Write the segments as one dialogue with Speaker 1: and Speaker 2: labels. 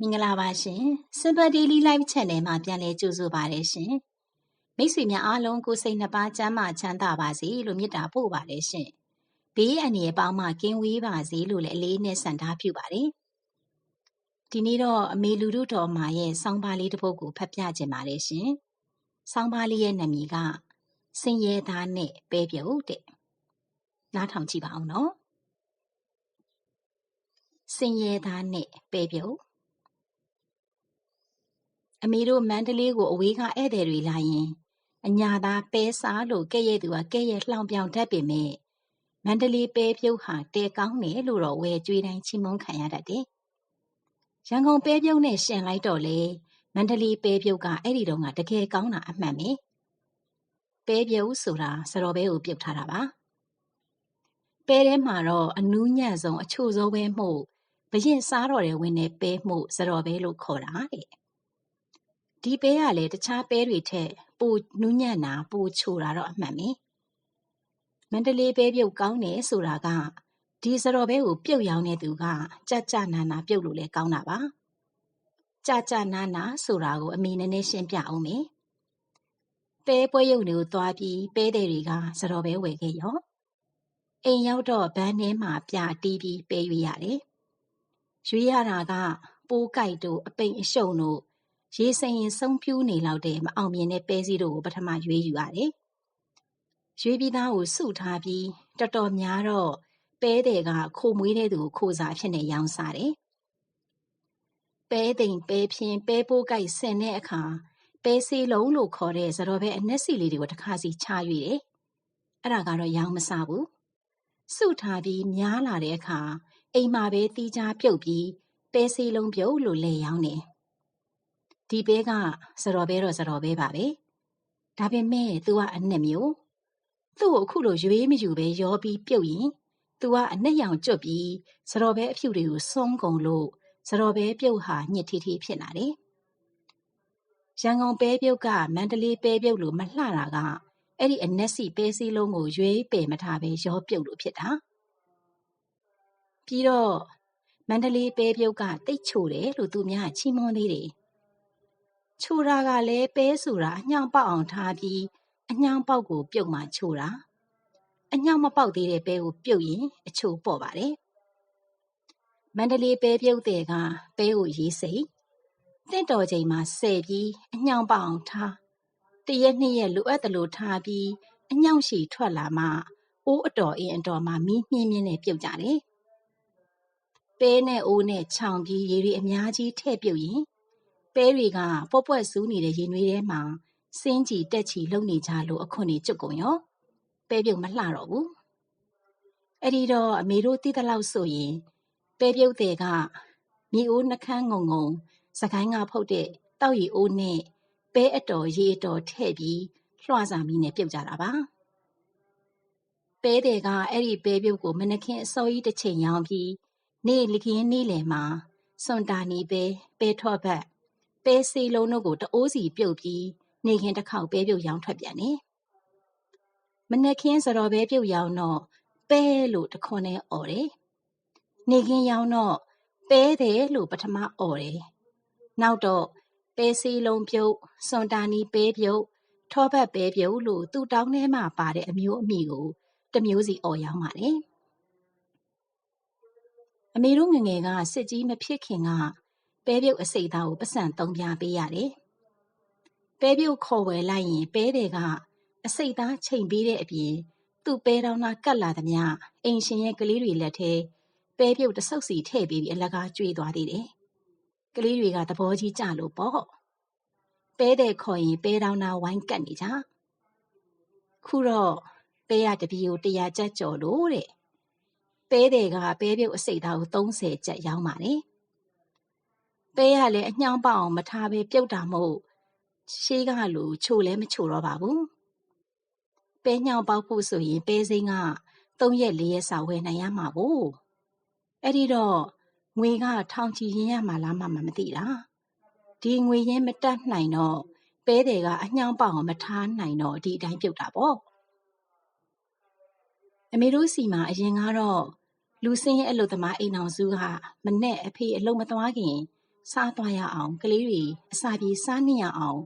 Speaker 1: မင်္ဂလာပါရှင် Super Daily Live Channel မှာပြန်လည်ကြိုဆိုပါရရှင်မိတ်ဆွေများအားလုံးကိုစိတ်နှပါကျမ်းမာချမ်းသာပါစေလို့မေတ္တာပို့ပါတယ်ရှင်ဘေးအန္တရာယ်ပေါင်းမှကင်းဝေးပါစေလို့လည်းအလေးနဲ့ဆန္ဒပြုပါတယ်ဒီနေ့တော့အမေလူတို့တော်မှာရဲ့ဆောင်းပါးလေးတစ်ပုဒ်ကိုဖတ်ပြခြင်းပါတယ်ရှင်ဆောင်းပါးလေးရဲ့နာမည်ကစင်ရဲသားနဲ့ပဲပြုတ်တဲ့နားထောင်ကြည့်ပါအောင်နော်စင်ရဲသားနဲ့ပဲပြုတ် အမေတို့မန္တလေးကိုအဝေးကဧည့်သည်တွေလာရင်အညာသားပဲစားလို့ကဲ့ရဲ့သူကကဲ့ရဲ့လှောင်ပြောင်တတ်ပေမဲ့မန္တလေးပဲပြုတ်ဟာတဲကောင်းတယ်လို့တော့ဝယ်ကြွေးတိုင်းချီးမွမ်းခံရတတ်တယ်။ရန်ကုန်ပဲပြုတ်နဲ့ရှင်လိုက်တော့လေမန္တလေးပဲပြုတ်ကအဲ့ဒီတုန်းကတကယ်ကောင်းတာအမှန်ပဲ။ပဲပြုတ်ဆိုတာစတော်ပဲကိုပြုတ်ထားတာပါ။ပဲထဲမှာတော့အနူးညံ့ဆုံးအချို့ဆုံးပဲမှုဘရင်စားတော်တဲ့ဝင်တဲ့ပဲမှုစတော်ပဲလို့ခေါ်တာတဲ့။ ဒီပဲကလည်းတခြားပဲတွေထက်ပိုနူးညံ့တာပိုချိုတာတော့အမှန်ပဲမန္တလေးပဲပြုတ်ကောင်းတယ်ဆိုတာကဒီစတော်ပဲကိုပြုတ်ရောင်းတဲ့သူကကြကြနာနာပြုတ်လို့လဲကောင်းတာပါကြကြနာနာဆိုတာကိုအမေနည်းနည်းရှင်းပြအောင်မေပဲပွဲရုပ်တွေကိုသွားပြီးပဲတဲ့တွေကစတော်ပဲဝယ်ခဲ့ရောအိမ်ရောက်တော့ဘန်းထဲမှာပြတီးပြီးပဲရွေးရတယ်ရွေးရတာကပိုးကြိုက်တို့အပိန်အရှုံတို့ ရေစိမ်ရင်ဆုံးဖြူးနေလောက်တဲ့မအောင်မြင်တဲ့ပဲစည်းတို့ကိုပထမရွေးယူရတယ်။ရွေးပြီးသားကိုစုထားပြီးတော်တော်များတော့ပဲတဲ့ကခိုမွေးတဲ့သူကိုခိုစားဖြစ်နေရောင်းစားတယ်။ပဲသိမ်ပဲဖြင်းပဲပိုးကိုက်ဆင်တဲ့အခါပဲစီလုံးလို့ခေါ်တဲ့ဇတော်ပဲအနက်စီလေးတွေကိုတစ်ခါစီချရွေးတယ်။အဲ့ဒါကတော့ရောင်းမစားဘူး။စုထားပြီးများလာတဲ့အခါအိမ်မှာပဲတီးကြပြုတ်ပြီးပဲစီလုံးပြုတ်လို့လဲရောင်းတယ်။ ဒီပဲကစတော်ပဲတော့စတော်ပဲပါပဲဒါပေမဲ့ तू ကအနက်မျိုးသူ့ကိုအခုလိုရွေးမယူပဲရောပြီးပြုတ်ရင် तू ကအနက်ရောင်ကျွတ်ပြီးစတော်ပဲအဖြူတွေကိုစွန်းကုန်လို့စတော်ပဲပြုတ်ဟာညစ်ထီထီဖြစ်လာတယ်ရန်ကုန်ပဲပြုတ်ကမန္တလေးပဲပြုတ်လို့မလှတာကအဲ့ဒီအနက်စီပဲစည်းလုံးကိုရွေးပယ်မထားပဲရောပြုတ်လို့ဖြစ်တာပြီးတော့မန္တလေးပဲပြုတ်ကတိတ်ချိုတယ်လို့သူများချီးမွမ်းသေးတယ် ချိုတာကလည်းပဲဆိုတာအညောင်ပေါက်အောင်ထားပြီးအညောင်ပေါက်ကို ပြုတ်မှချိုတာအညောင်မပေါက်သေးတဲ့ပဲကိုပြုတ်ရင်အချိုပေါ့ပါတယ်မန္တလေးပဲပြုတ်တဲ့ကပဲကိုရေးစိတ်တင့်တော်ချိန်မှာဆယ်ပြီးအညောင်ပေါက်အောင်ထားတရက်နှစ်ရက်လိုအပ်တယ်လို့ထားပြီးအညောင်ရှည်ထွက်လာမှအိုးအတော်အင်းအတော်မှမီးမြင်းမြင်းနဲ့ပြုတ်ကြတယ်ပဲနဲ့အိုးနဲ့ခြောင်ပြီးရေတွေအများကြီးထည့်ပြုတ်ရင် ပဲတွေကပွက်ပွက်စူးနေတဲ့ရင်နွေးထဲမှာစင်းကြည်တက်ချီလုံနေကြလို့အခွင့်နေကျွတ်ကုန်ရောပဲပြုတ်မလှတော့ဘူးအဲ့ဒီတော့အမေတို့သိသလောက်ဆိုရင်ပဲပြုတ်တဲ့ကမြေအိုးနှခမ်းငုံငုံစကိုင်းကဖုတ်တဲ့တောက်ရီအိုးနဲ့ပဲအတော်ရေအတော်ထည့်ပြီးလွှစာမီနဲ့ပြုတ်ကြတာပါပဲတဲ့ကအဲ့ဒီပဲပြုတ်ကိုမနခင်အစောကြီးတစ်ချိန်ရောင်းပြီးနေ့လကင်းနေ့လယ်မှာစွန်တာနီပဲပဲထော့ဘက် ပဲစေးလုံးတို့ကိုတအိုးစီပြုတ်ပြီးနေခင်တစ်ခေါက်ပဲပြုတ်ရောင်းထွက်ပြန်တယ်။မနက်ခင်းစတော်ပဲပြုတ်ရောင်းတော့ပဲလို့တခွန်းနဲ့អော်တယ်။နေခင်းရောင်းတော့ပဲတယ်လို့ပထမអော်တယ်။နောက်တော့ပဲစေးလုံးပြုတ်စွန်တာနီပဲပြုတ်ထောဘတ်ပဲပြုတ်လို့သူ့တောင်းထဲမှာပါတဲ့အမျိုးအမိကိုတမျိုးစီអော်ရောင်းပါတယ်။အမေတို့ငငယ်ကစစ်ကြီးမဖြစ်ခင်က ပဲပြုတ်အစိတ်သားကိုပတ်စံသုံးပြပေးရတယ်။ပဲပြုတ်ခေါ်ဝယ်လိုက်ရင်ပဲတွေကအစိတ်သားချိန်ပေးတဲ့အပြင်သူ့ပဲတောင်းသားကတ်လာသမျှအိမ်ရှင်ရဲ့ကလေးတွေလက်ထဲပဲပြုတ်တဆုပ်စီထည့်ပေးပြီးအလကားကျွေးသွားသေးတယ်။ကလေးတွေကသဘောကြီးကြလို့ပေါ့။ပဲတဲ့ခေါ်ရင်ပဲတောင်းသားဝိုင်းကတ်နေကြ။ခုတော့ပဲရတပီကို100ကျပ်ကျော်လို့တဲ့။ပဲတွေကပဲပြုတ်အစိတ်သားကို30ကျပ်ရောင်းပါတယ်။ ပဲကလည်းအညှောင်းပေါအောင်မထားဘဲပြုတ်တာမို့ရှေးကလိုချိုလည်းမချိုတော့ပါဘူးပဲညောင်ပေါက်ဖို့ဆိုရင်ပဲစိမ်းက3ရက်4ရက်စာဝယ်နိုင်ရမှာကိုအဲ့ဒီတော့ငွေကထောင်ချီရင်းရမှာလားမှမသိတာဒီငွေရင်းမတက်နိုင်တော့ပဲတွေကအညှောင်းပေါအောင်မထားနိုင်တော့ဒီအတိုင်းပြုတ်တာပေါ့အမေတို့စီမှာအရင်ကတော့လူစင်းရဲ့အလုသမားအိမ်အောင်စုကမနဲ့အဖေအလုံးမသွားခင် စားသွားရအောင်ကလေးတွေအစာပြေစားနှင့်ရအောင်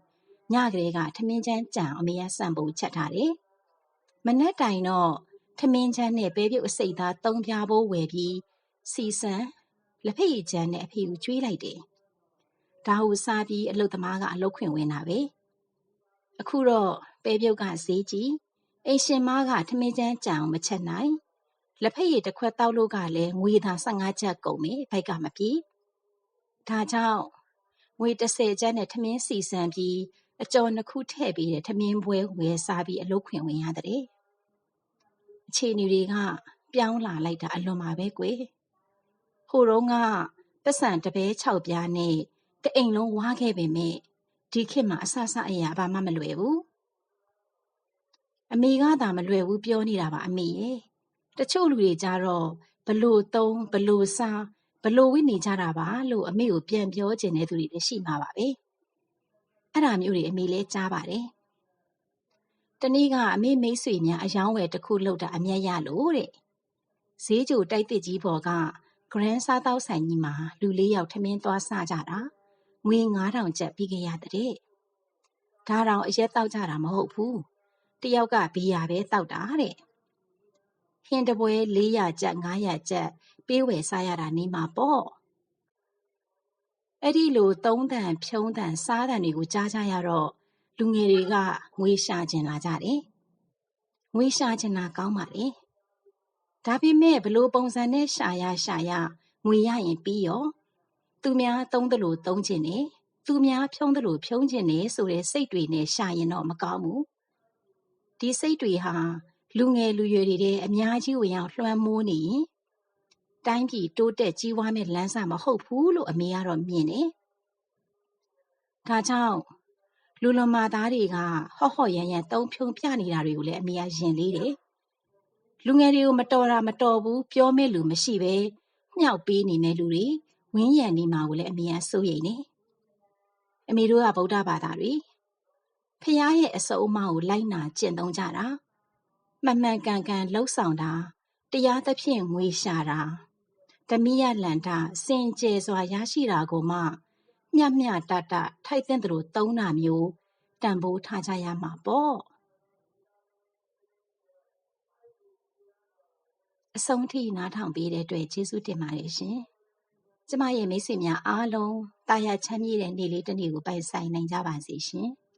Speaker 1: ညကလေးကထမင်းချမ်းကြံအမေကစံဖို့ချက်ထားတယ်။မနက်တိုင်တော့ထမင်းချမ်းနဲ့ပဲပြုတ်အစိတ်သားသုံးပြားဖို့ဝယ်ပြီးစီစံလက်ဖက်ရည်ချမ်းနဲ့အဖေကိုကျွေးလိုက်တယ်။ဒါဟုစားပြီးအလုတ်သမားကအလုတ်ခွင်ဝင်တာပဲ။အခုတော့ပဲပြုတ်ကဈေးကြီးအိမ်ရှင်မကထမင်းချမ်းကြံအောင်မချက်နိုင်လက်ဖက်ရည်တစ်ခွက်တောက်လို့ကလည်းငွေသာ15ကျပ်ကုန်မယ်ဘိုက်ကမပြေ ဒါကြောင့်ငွေ30ကျပ်နဲ့ထမင်းစီစံပြီးအကျော်နှစ်ခုထည့်ပြီးတဲ့ထမင်းပွဲဝယ်စားပြီးအလုပ်ခွင်ဝင်ရတဲ့အခြေအနေတွေကပြောင်းလာလိုက်တာအလွန်ပါပဲကွယ်ဟိုတုန်းကပတ်စံတပဲ6ပြားနဲ့တအိမ်လုံးဝါခဲ့ပေမဲ့ဒီခေတ်မှာအဆဆအရာဘာမှမလွယ်ဘူးအမေကသာမလွယ်ဘူးပြောနေတာပါအမေရဲ့တချို့လူတွေကြတော့ဘလို့သုံးဘလို့စား ဘလို့ဝိနေကြတာပါလို့အမေကိုပြန်ပြောကျင်တဲ့သူတွေလည်းရှိမှာပါပဲအဲ့ဒါမျိုးတွေအမေလည်းကြားပါတယ်တနေ့ကအမေမိတ်ဆွေများအယောင်းဝယ်တစ်ခုလောက်တာအမျက်ရလို့တဲ့ဈေးကြိုတိုက်တစ်ကြီးပေါ်ကဂရန်းစားတောက်ဆိုင်ကြီးမှာလူလေးယောက်ထမင်းသွားစားကြတာငွေ9000ကျပ်ပြီးခဲ့ရတဲ့ဒါတောင်အရက်တောက်ကြတာမဟုတ်ဘူးတယောက်ကဘီယာပဲတောက်တာတဲ့ဟင်းတပွဲ400ကျပ်500ကျပ် ပေးဝယ်စားရတာနေမှာပေါ့အဲ့ဒီလိုသုံးတန်ဖြုံးတန်စားတန်တွေကိုကြားကြရတော့လူငယ်တွေကငွေရှာကျင်လာကြတယ်ငွေရှာကျင်တာကောင်းပါလေဒါပေမဲ့ဘလို့ပုံစံနဲ့ရှာရရှာရငွေရရင်ပြီးရောသူများသုံးတယ်လို့သုံးခြင်းနဲ့သူများဖြုံးတယ်လို့ဖြုံးခြင်းနဲ့ဆိုတဲ့စိတ်တွေနဲ့ရှာရင်တော့မကောင်းဘူးဒီစိတ်တွေဟာလူငယ်လူရွယ်တွေတဲ့အများကြီးဝင်ရောက်လွှမ်းမိုးနေရင် တိုင်းပြည်တိုးတက်ကြီးဝါးမဲ့လမ်းစာမဟုတ်ဘူးလို့အမေကတော့မြင်တယ်။ဒါကြောင့်လူလွန်မာသားတွေကဟော့ဟော့ရန်ရန်တုံးဖြုံပြနေတာတွေကိုလည်းအမေကယင်လေးတယ်။လူငယ်တွေကိုမတော်တာမတော်ဘူးပြောမဲ့လူမရှိပဲမြှောက်ပေးနေတဲ့လူတွေဝင်းရံနေမှာကိုလည်းအမေကစိုးရိမ်နေ။အမေတို့ကဗုဒ္ဓဘာသာတွေဖះရဲ့အစုံအမကိုလိုက်နာကျင့်သုံးကြတာမှန်မှန်ကန်ကန်လှုပ်ဆောင်တာတရားသဖြင့်ငွေရှာတာ ဓမိယလန္တစင်ကြယ်စွာရရှိတာကိုမှ မျှမျှတတထိုက်တဲ့သူတို့သုံးတာမျိုးတန်ဖိုးထားကြရမှာပေါ့အဆုံးထိနားထောင်ပေးတဲ့အတွက်ကျေးဇူးတင်ပါတယ်ရှင်ကျမရဲ့မိတ်ဆွေများအားလုံးတာယာချမ်းမြေ့တဲ့နေ့လေးတစ်နေ့ကိုပိုင်ဆိုင်နိုင်ကြပါစေရှင်။